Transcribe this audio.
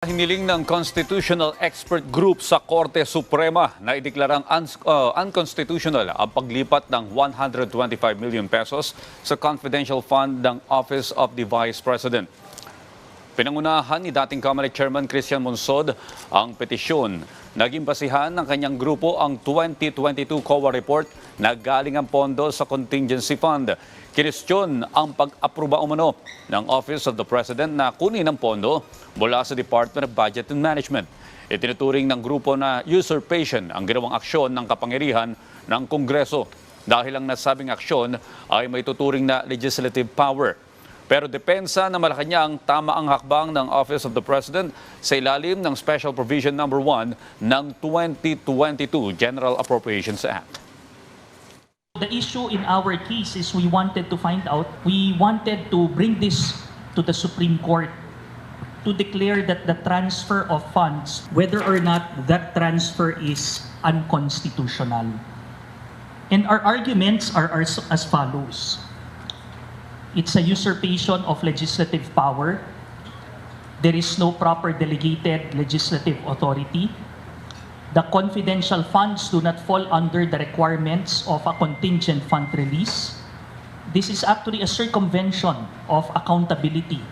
Hiniling ng Constitutional Expert Group sa Korte Suprema na ideklarang uns- uh, unconstitutional ang paglipat ng 125 million pesos sa confidential fund ng Office of the Vice President. Pinangunahan ni dating Comelec Chairman Christian Monsod ang petisyon. Naging basihan ng kanyang grupo ang 2022 COA report na galing ang pondo sa contingency fund. Kinestyon ang pag-aproba umano ng Office of the President na kunin ang pondo mula sa Department of Budget and Management. Itinuturing ng grupo na usurpation ang ginawang aksyon ng kapangyarihan ng Kongreso dahil ang nasabing aksyon ay may tuturing na legislative power. Pero depensa na Malacanang tama ang hakbang ng Office of the President sa ilalim ng Special Provision Number 1 ng 2022 General Appropriations Act. The issue in our case is we wanted to find out, we wanted to bring this to the Supreme Court to declare that the transfer of funds, whether or not that transfer is unconstitutional. And our arguments are as follows. It's a usurpation of legislative power. There is no proper delegated legislative authority. The confidential funds do not fall under the requirements of a contingent fund release. This is actually a circumvention of accountability